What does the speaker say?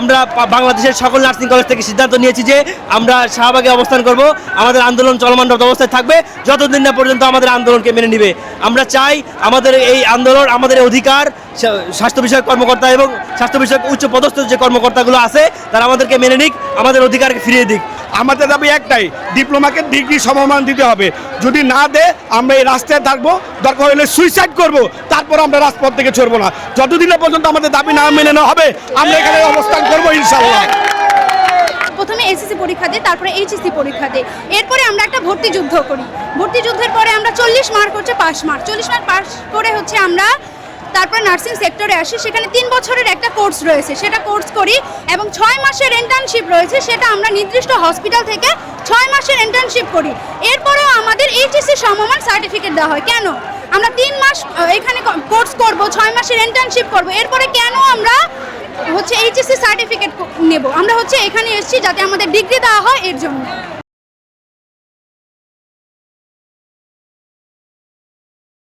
আমরা বাংলাদেশের সকল নার্সিং কলেজ থেকে সিদ্ধান্ত নিয়েছি যে আমরা শাহবাগে অবস্থান করব। আমাদের আন্দোলন চলমানরত অবস্থায় থাকবে। যতদিন না পর্যন্ত আমাদের আন্দোলনকে মেনে নিবে। আমরা চাই আমাদের এই আন্দোলন, আমাদের অধিকার স্বাস্থ্য বিষয়ক কর্মকর্তা এবং স্বাস্থ্য বিষয়ক উচ্চ পদস্থ যে কর্মকর্তাগুলো আছে, তারা আমাদেরকে মেনে নিক, আমাদের অধিকারকে ফিরিয়ে দিক। আমাদের দাবি একটাই, ডিপ্লোমাকে ডিগ্রি সমমান দিতে হবে। যদি না দেয়, আমরা এই রাস্তায় থাকব, দরকার হলে সুইসাইড করব, তারপর আমরা রাজপথ থেকে ছড়বো না। যতদিন পর্যন্ত আমাদের দাবি না মেনে নেওয়া হবে, আমরা এখানে অবস্থান করব ইনশাল্লাহ প্রথমে এসএসসি পরীক্ষা দিই তারপরে এইচএসসি পরীক্ষা দিই এরপরে আমরা একটা ভর্তি যুদ্ধ করি। ভর্তি যুদ্ধের পরে আমরা চল্লিশ মার্ক হচ্ছে পাস মার্ক। চল্লিশ মার্ক পাস করে হচ্ছে আমরা তারপরে নার্সিং সেক্টরে আসি, সেখানে তিন বছরের একটা কোর্স রয়েছে। সেটা কোর্স করি এবং ছয় মাসের ইন্টার্নশিপ রয়েছে, সেটা আমরা নির্দিষ্ট হসপিটাল থেকে ছয় মাসের ইন্টার্নশিপ করি। এরপরেও আমাদের এইচএসসি সমমান সার্টিফিকেট দেওয়া হয়। কেন? আমরা তিন মাস এখানে কোর্স করব, ছয় মাসের ইন্টার্নশিপ করব। এরপরে কেন আমরা হচ্ছে এইচএসসি সার্টিফিকেট নেব? আমরা হচ্ছে এখানে এসেছি যাতে আমাদের ডিগ্রি দেওয়া হয় এর জন্য।